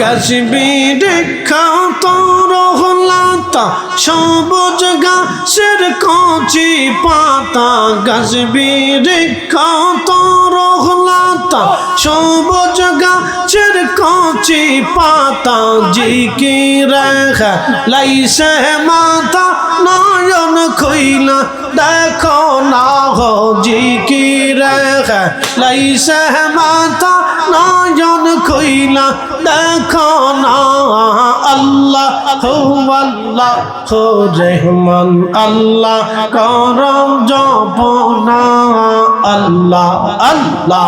কাশ্মীরে খাও তো রহলা। রহলাতা সবুজ গাছের কচি পাতা গাছবি খাত রহলাতা, সবুজ গাছের কচি পাতা জিকি রেখা লাইসে মাথা নয়ন খইলা দেখো না হো জিকি রেখা লাইসে মাথা নয়ন খইলা দেখো না, আল্লাহ হো হো রহমান আল্লাহ করম জপনা আল্লাহ আল্লাহ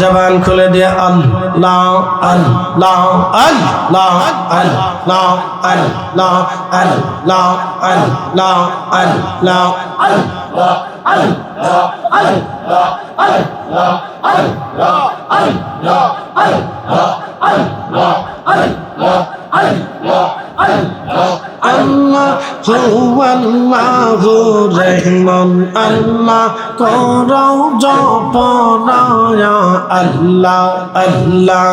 জবান খুলে দিয়ে আল্লাহ আল্লাহ আল্লাহ আল্লাহ আল্লাহ আল্লাহ আল্লাহ আল্লাহ আল্লাহ হো আল্লাহ রহমান আল্লাহ করো জপনায়া আল্লাহ আল্লাহ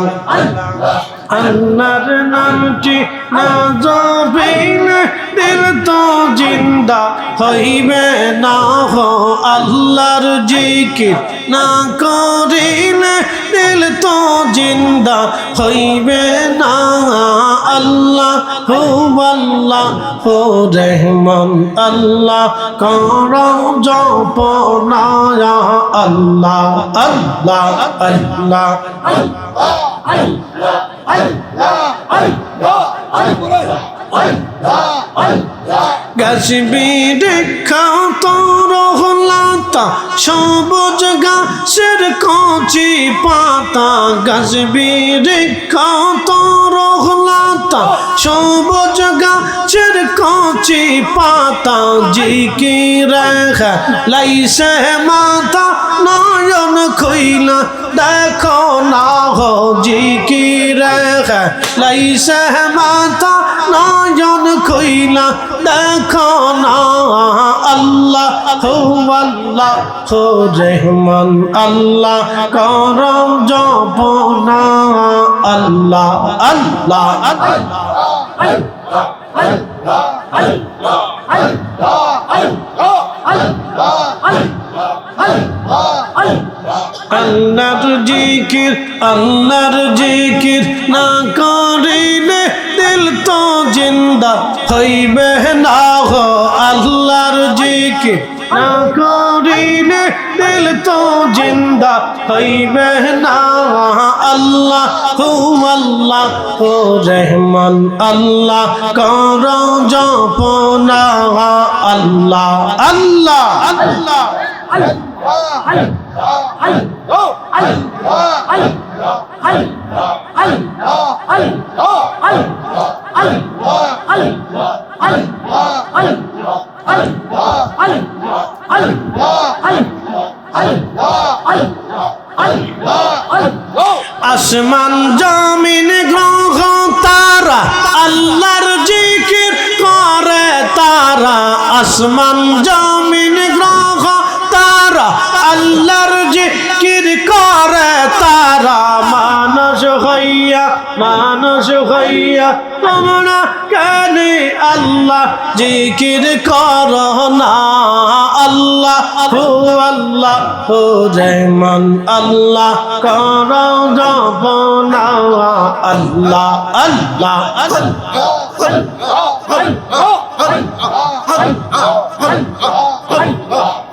আল্লাহর নামটি না জবিলে দিল তো জিন্দা হইবে না হো আল্লাহর জিকির না করিলে দিল তো জিন্দা হইবে না। আল্লাহ হো আল্লাহ হো রহমান, আল্লাহ কর জপনায়া আল্লাহ আল্লাহ আল্লাহ। গাছবি রেখা তোর হলাতা সবুজ গাছের কচি পাতা। গাছবি রেখা তোর হলাতা সবুজ গাছের কচি পাতা। জি কি রেখা লাইসে মাতা, নয় হইল দেখো না জিকির লাইসে মাতা নয়ন কইল দেখো না আল্লাহ আল্লাহ রেহমান আল্লাহ কর জপ না আল্লাহ আল্লাহ আল্লাহ আল্লাহ আল্লাহ আল্লাহ আল্লাহ আল্লাহর জিকির আল্লাহর জিকির না করিলে দিল তো জিন্দা হইবে না হো আল্লাহর জিকির। না করিলে দিল তো জিন্দা হইবে না আল্লাহ হু আল্লাহ হো রহমান, আল্লাহ, কর জপনা, আল্লাহ আল্লাহ। আল্লাহ। আসমান জমিন গ্রহ তারা আল্লাহর জিকির করে তারা। আসমান জমিন গ্রহ তারা আল্লাহর জিকির করে তারা। মানুষ হইয়া মানুষ হইয়া তোমরা আল্লাহ জিকির কর না আল্লাহ হু আল্লাহ হু রহমান আল্লাহ কর জপনা আল্লাহ আল্লাহ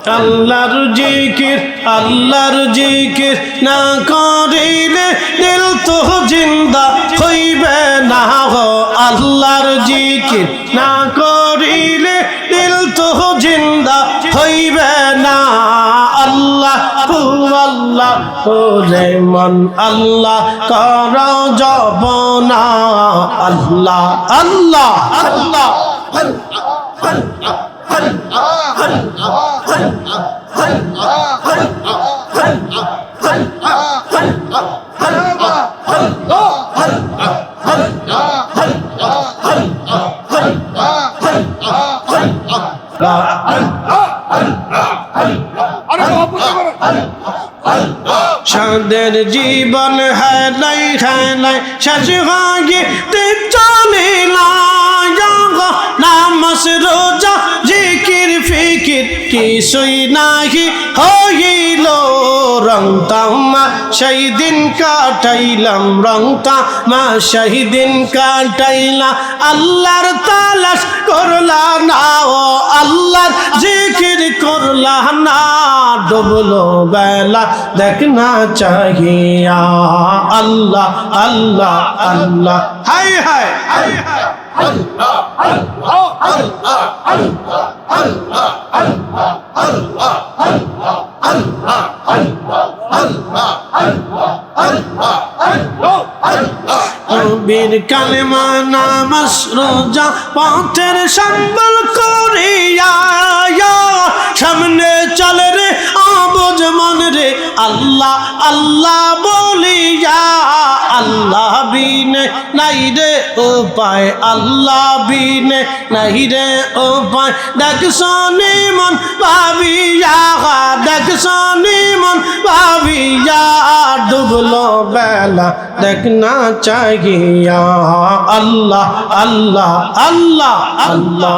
আল্লাহর জিকির আল্লাহর জিকির না করিলে দিল তো জিন্দা হইবে না হো আল্লাহর জিকির না করিলে দিল তো জিন্দা হইবে না। আল্লাহ আল্লাহ হো রেমন আল্লাহ কর জবনা আল্লাহ আল্লাহ আল্লাহ। সাদের জীবন হেলাই হেলাই শেষ হয়ে চলে না। নামস রোজা কিছুই নাহি হইল রং তামা সেই দিন কাটাইলাম রং তামা সেই দিন কাটাইলা আল্লাহর তালাশ করলা না ও আল্লাহর জিকির করলা না ডুবলো বেলা দেখনা চাহিয়া আল্লাহ আল্লাহ আল্লাহ হাই হাই হাই হাই বীর কালেমা নামাজ, রোজা, পথের সম্বল করিয়া সামনে চলে রে আবজ মন রে, আল্লাহ আল্লাহ বলিয়া। আল্লাহ বিনে নাই রে উপায় আল্লাহ বিনে নাই রে উপায় দেখ শনি মন ভাবিয়া দেখ শনি মন ভাবিয়া ডুবলো বেলা দেখনা চাহিয়া আল্লাহ আল্লাহ আল্লাহ আল্লাহ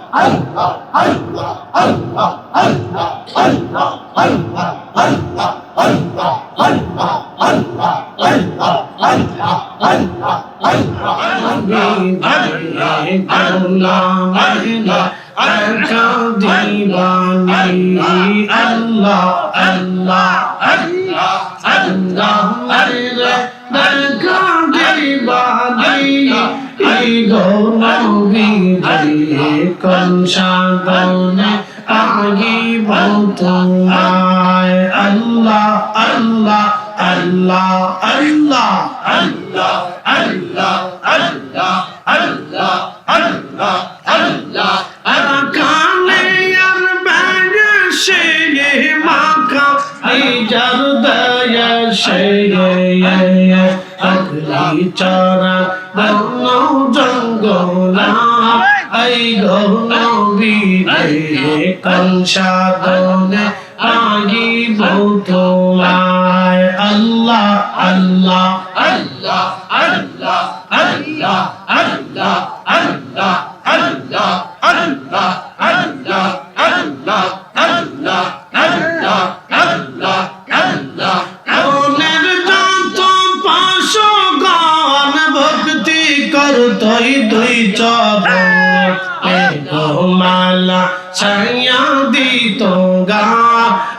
go চরা জঙ্গলা আই গৌনবী কনসাদনে আগিব তোমায়। আল্লাহ আল্লাহ আল্লাহ আল্লাহ আল্লাহ আল্লাহ আল্লাহ আল্লাহ আল্লাহ।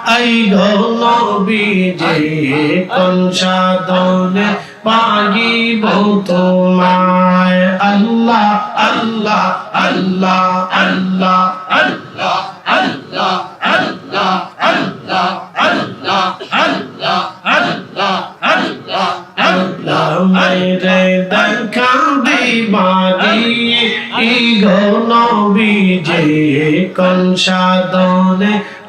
আই গো নবী যে কোন সাধনে পাগিব তোমায় আল্লাহ আল্লাহ আল্লাহ আল্লাহ আল্লাহ আল্লাহ আল্লাহ আল্লাহ আল্লাহ আল্লাহ আল্লাহ আল্লাহ আল্লাহ মেরে দেখা দিবানি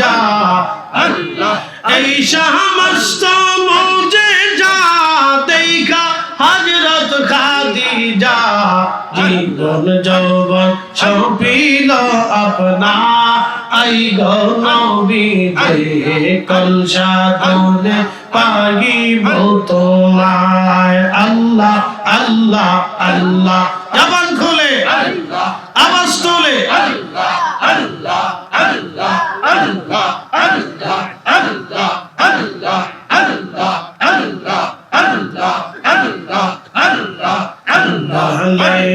যা আল্লাহ। এই শাহমস্ত মৌজে যা দেখা হজরত খাদিজা। জীবন যৌবন সপিল আপনা। আই গো নবী কলসা দৌলে পাগি তো আল্লাহ আল্লাহ আল্লাহ। জবান খুলে। আওয়াজ তোলে। আল্লাহ আল্লাহ।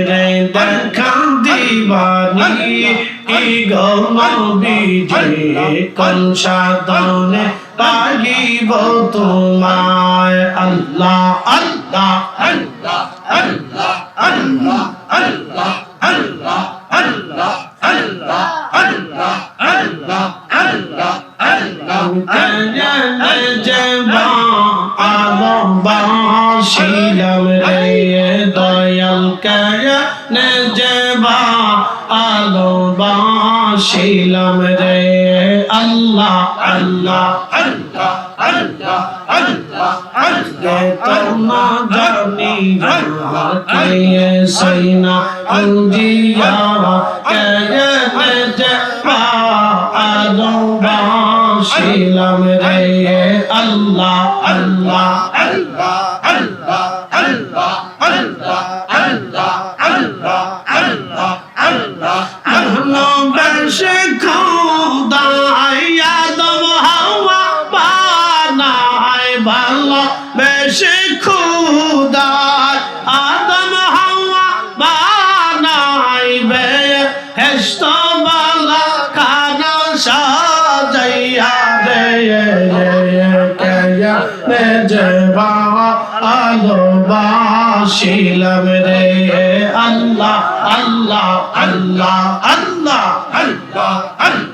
রে দেখা দিবানি ই গো নবী যে কোন সাধনে পাগিব তোমায় আল্লাহ আল্লাহ শিলাম নেজবা আলো বাসিলাম রে। আল্লাহ আল্লাহ আল্লাহ আল্লাহ আল্লাহ আল্লাহ। جانی سینا انجیا شیلم رے اللہ اللہ اللہ বাসিলাম রে আল্লাহ আল্লাহ আল্লাহ আল্লাহ আদম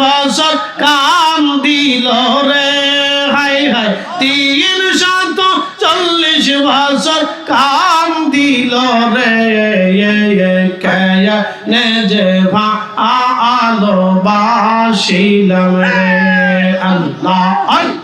বছর কাম দিল রে। হাই হাই, তিন শত চল্লিশ বছর কাম দিল রে। নে, যে, ভা আলো বাসিলাম রে। আল্লাহ।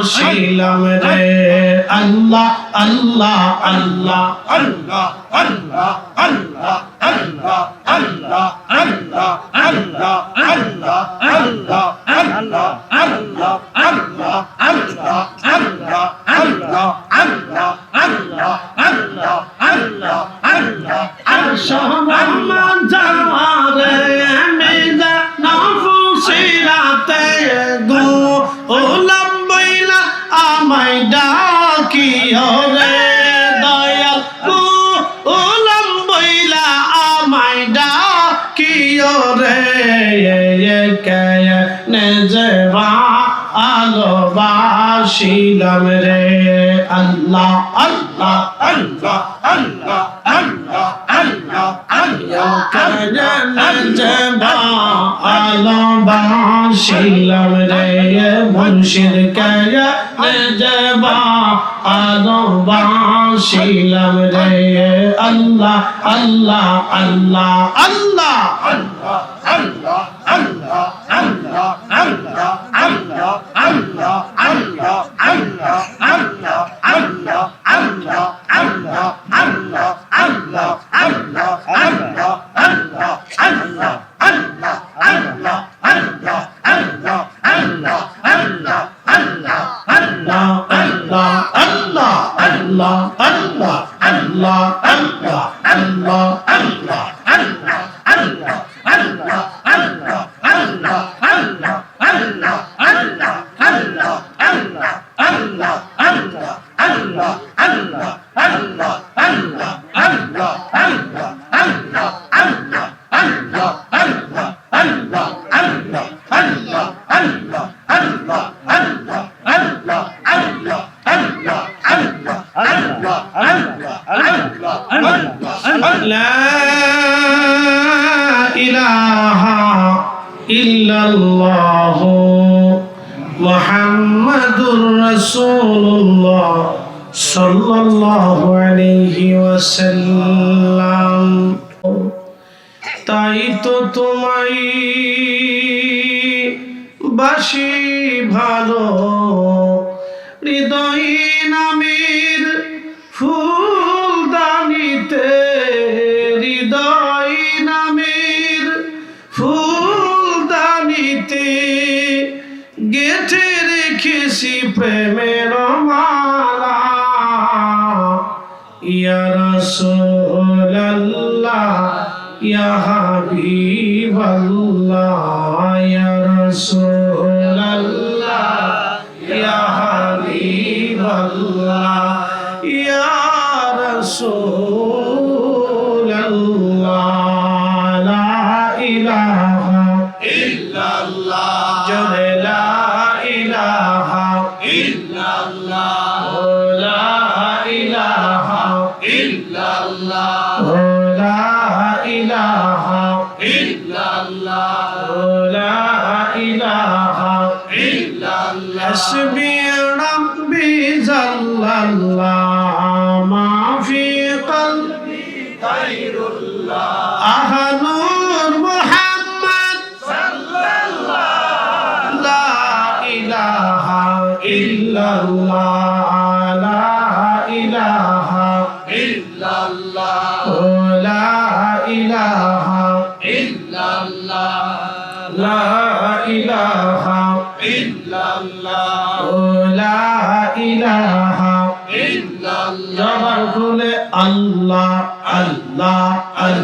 আল্লাহ রিয়াল কেয়া নে যে ভা আলো বাসিলাম রে মুর্শিদ কেয়া নে যে ভা আলো বাসিলাম রে আল্লাহ আল্লাহ আল্লাহ সমাজারে মেজা নফুসিরাতে গো বইলা আমায় ডাকিও রে দয়াল গো ওলাম বইলা আমায় ডাকিও রে। নেজবা আলো বাসিলাম রে। আল্লাহ আল্লাহ। শিলাম রে মুর্শিদ কায়া জবা আলো শিলাম রে আল্লাহ আল্লাহ আল্লাহ আল্লাহ আল্লাহ আল্লাহ আল্লাহ আল্লাহ আল্লাহ আল্লাহ الله محمد رسول الله صلى الله عليه وسلم তাই তো তোমায় বাসি ভালো হৃদয় প্রেমের মালা। ইয়া রাসূলাল্লাহ ইয়া হাবিবাল্লাহ। হাসবি রব্বি জাল্লাল্লাহ মা ফি কলবি খায়রুল্লাহ আহনুর মুহাম্মদ সাল্লাল্লাহ লা ইলাহা ইল্লাল্লাহ, লা ইলাহা ইল্লাল্লাহ। লা ইলাহা খুলে আল্লাহ আল্লাহ আল্লাহ।